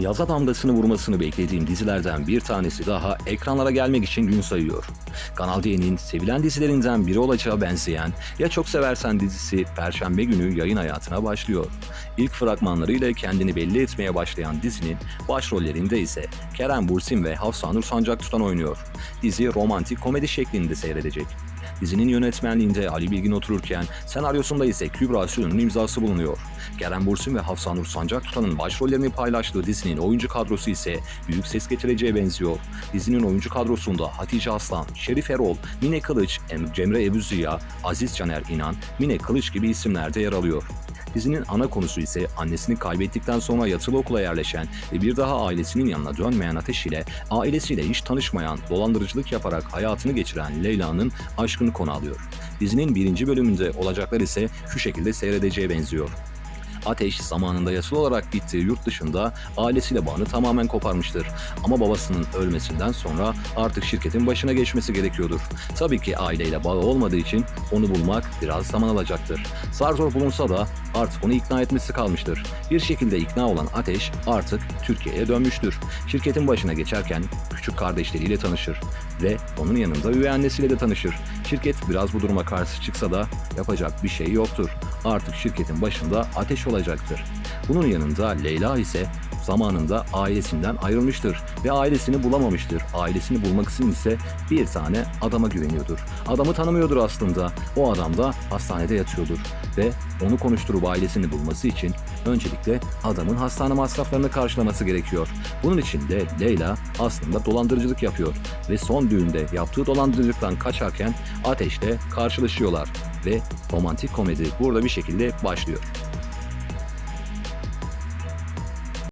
Yaza damgasını vurmasını beklediğim dizilerden bir tanesi daha ekranlara gelmek için gün sayıyor. Kanal D'nin sevilen dizilerinden biri olacağı benzeyen Ya Çok Seversen dizisi Perşembe günü yayın hayatına başlıyor. İlk fragmanlarıyla kendini belli etmeye başlayan dizinin başrollerinde ise Kerem Bursin ve Hafsanur Sancak tutan oynuyor. Dizi romantik komedi şeklinde seyredecek. Dizinin yönetmenliğinde Ali Bilgin otururken senaryosunda ise Kübra Sürün'ün imzası bulunuyor. Kerem Bursin ve Hafsanur Sancak Tutan'ın başrollerini paylaştığı dizinin oyuncu kadrosu ise büyük ses getireceğe benziyor. Dizinin oyuncu kadrosunda Hatice Aslan, Şerif Erol, Mine Kılıç, Em- Cemre Ebuziya, Aziz Caner İnan, Mine Kılıç gibi isimler de yer alıyor. Dizinin ana konusu ise annesini kaybettikten sonra yatılı okula yerleşen ve bir daha ailesinin yanına dönmeyen Ateş ile ailesiyle hiç tanışmayan, dolandırıcılık yaparak hayatını geçiren Leyla'nın aşkını konu alıyor. Dizinin birinci bölümünde olacaklar ise şu şekilde seyredeceğe benziyor. Ateş zamanında yatılı olarak gittiği yurt dışında ailesiyle bağını tamamen koparmıştır. Ama babasının ölmesinden sonra artık şirketin başına geçmesi gerekiyordur. Tabii ki aileyle bağı olmadığı için onu bulmak biraz zaman alacaktır. Zar zor bulunsa da artık onu ikna etmesi kalmıştır. Bir şekilde ikna olan Ateş artık Türkiye'ye dönmüştür. Şirketin başına geçerken küçük kardeşleriyle tanışır ve onun yanında üvey annesiyle de tanışır. Şirket biraz bu duruma karşı çıksa da yapacak bir şey yoktur. Artık şirketin başında ateş olacaktır. Bunun yanında Leyla ise zamanında ailesinden ayrılmıştır ve ailesini bulamamıştır. Ailesini bulmak için ise bir tane adama güveniyordur. Adamı tanımıyordur aslında. O adam da hastanede yatıyordur ve onu konuşturup ailesini bulması için öncelikle adamın hastane masraflarını karşılaması gerekiyor. Bunun için de Leyla aslında dolandırıcılık yapıyor ve son düğünde yaptığı dolandırıcılıktan kaçarken Ateş'le karşılaşıyorlar ve romantik komedi burada bir şekilde başlıyor.